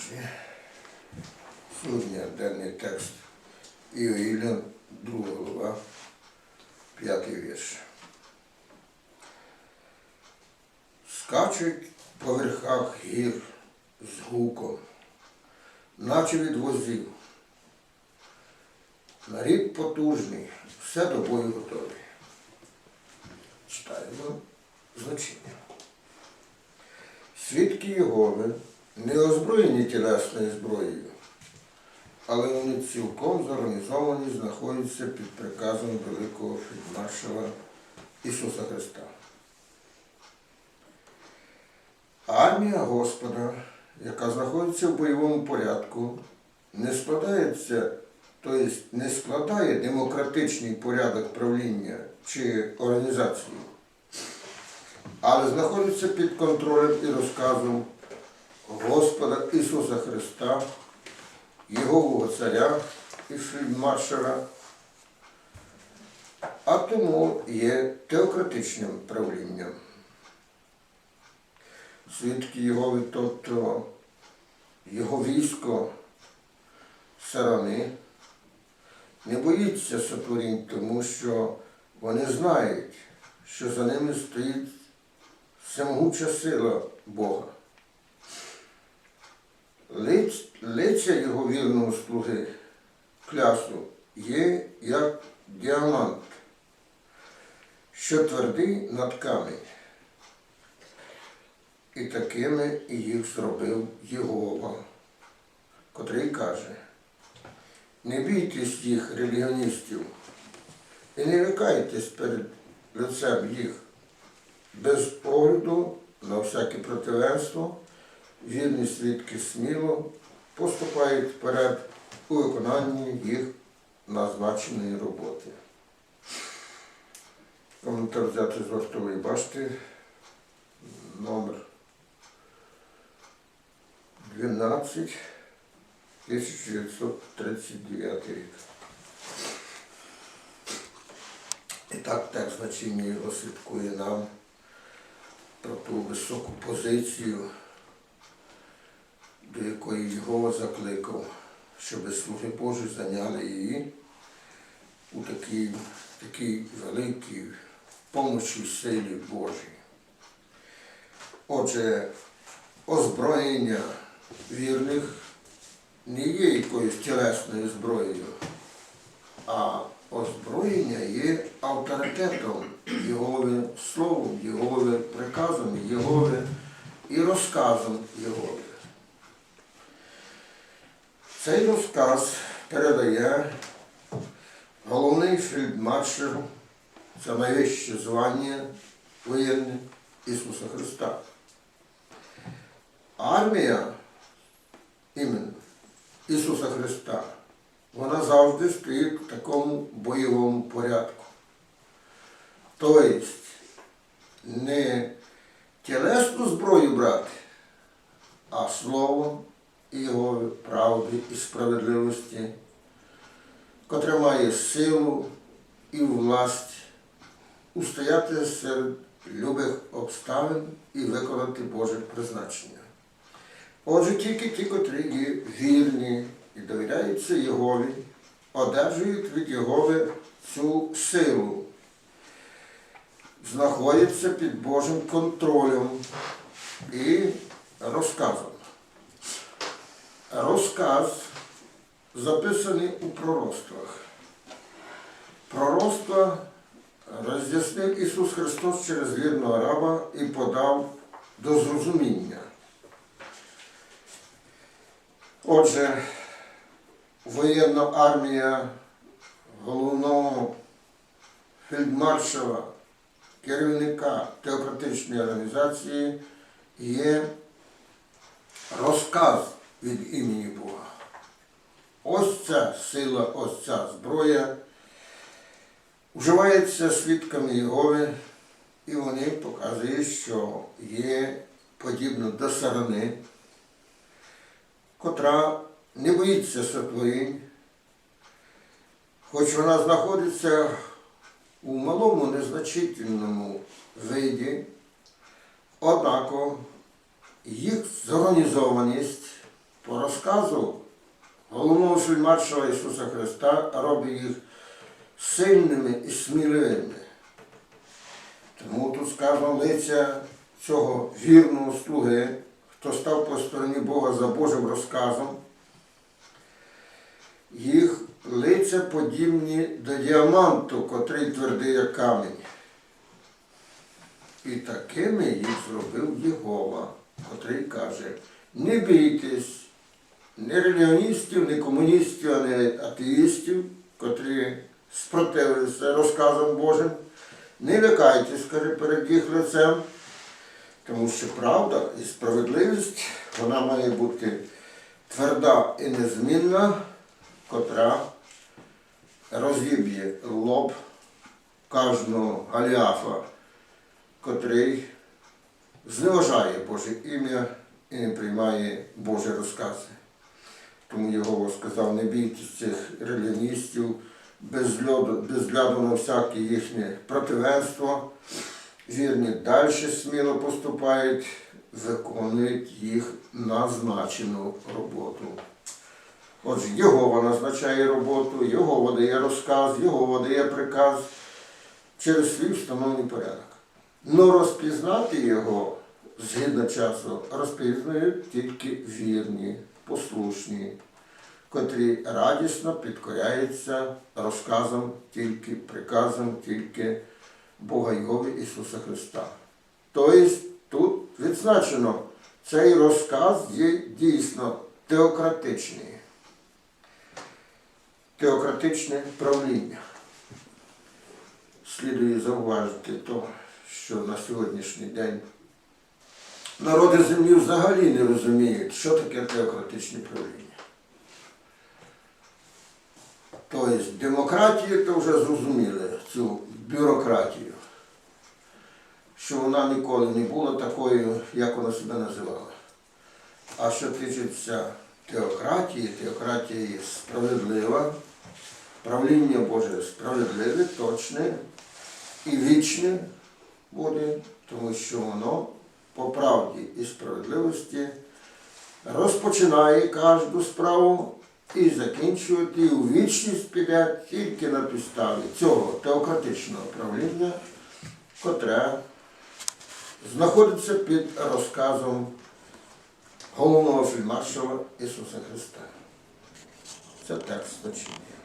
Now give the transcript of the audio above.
Божі. Сьогодні денний текст Іоїля, 2 глава, 5 вірш. Скачуть по верхах гір з гуком, наче від возів. Нарід потужний, все до бою готові. Читаємо значення. Свідки Єгови не озброєні тілесною зброєю, але вони цілком зорганізовані, знаходяться під приказом великого фельдмаршала Ісуса Христа. Армія Господа, яка знаходиться в бойовому порядку, не складається, тобто не складає демократичний порядок правління чи організації, але знаходиться під контролем і розказом Господа Ісуса Христа, Його Царя і фельдмаршала, а тому є теократичним правлінням. Свідки Єгови, тобто його військо сарани, не боїться сотворінь, тому що вони знають, що за ними стоїть всемогуча сила Бога. Лиця його вірного слуги, клясу, є як діамант, що твердий над камінь. І такими їх зробив Єгова, котрий каже, не бійтесь їх релігіоністів і не лякайтесь перед лицем їх без огляду на всяке противенство, вірні свідки сміло поступають вперед у виконанні їх назначеної роботи. Коментар взяти з вартової башти, номер 12, 1939 рік. І так текст значення його нам про ту високу позицію, до якої його закликав, щоб слуги Божі зайняли її у такій, такій великій помочі силі Божій. Отже, озброєння вірних не є якоюсь тілесною зброєю, а озброєння є авторитетом Єгови словом, Єгови приказом, Єгови і розказом Єгови. Цей розказ передає головний фельдмаршал, це найвище звання воєнне Ісуса Христа. Армія іменно Ісуса Христа, вона завжди стоїть в такому бойовому порядку. Тобто не тілесну зброю брати, а словом Його правди і справедливості, котре має силу і власть устояти серед любих обставин і виконати Боже призначення. Отже, тільки ті, котрі є вірні і довіряються Єгові, одержують від Єгови цю силу, знаходяться під Божим контролем і розказом. Розказ записаний у пророцтвах. Пророцтва роз'яснив Ісус Христос через вірного раба і подав до зрозуміння. Отже, воєнна армія головного фельдмаршала, керівника теократичної організації є розказ від імені Бога. Ось ця сила, ось ця зброя вживається свідками Єгови, і вони показують, що є подібно до сарани, котра не боїться сотворінь, хоч вона знаходиться у малому незначительному виді, однако їх зорганізованість по розказу головного фільмаршала Ісуса Христа робить їх сильними і сміливими. Тому тут сказано лиця цього вірного слуги, хто став по стороні Бога за Божим розказом, їх лиця подібні до діаманту, котрий твердий як камінь. І такими їх зробив Єгова, котрий каже, не бійтесь не релігіоністів, не комуністів, а не атеїстів, котрі спротивилися розказам Божим. Не лякайтесь, каже, перед їх лицем, тому що правда і справедливість вона має бути тверда і незмінна, котра розіб'є лоб кожного галіафа, котрий зневажає Боже ім'я і не приймає Божі розкази. Тому Єгова сказав, не бійтесь цих релігіоністів, без льоду, без гляду на всяке їхнє противенство. Вірні далі сміло поступають, виконують їх назначену роботу. Отже, Єгова назначає роботу, Єгова дає розказ, Єгова дає приказ через свій встановлений порядок. Но розпізнати його згідно часу розпізнають тільки вірні, послушні, котрі радісно підкоряються розказам, тільки приказам, тільки Бога Йови Ісуса Христа. Тобто тут відзначено, цей розказ є дійсно теократичний. Теократичне правління. Слідує зауважити то, що на сьогоднішній день народи землі взагалі не розуміють, що таке теократичне правління. Тобто демократія, то вже зрозуміли цю бюрократію, що вона ніколи не була такою, як вона себе називала. А що тичиться теократії, теократія є справедлива, правління Боже справедливе, точне і вічне буде, тому що воно по правді і справедливості розпочинає кожну справу і закінчувати, у вічність піде тільки на підставі цього теократичного правління, котре знаходиться під розказом головного фільмаршала Ісуса Христа. Це текст значення.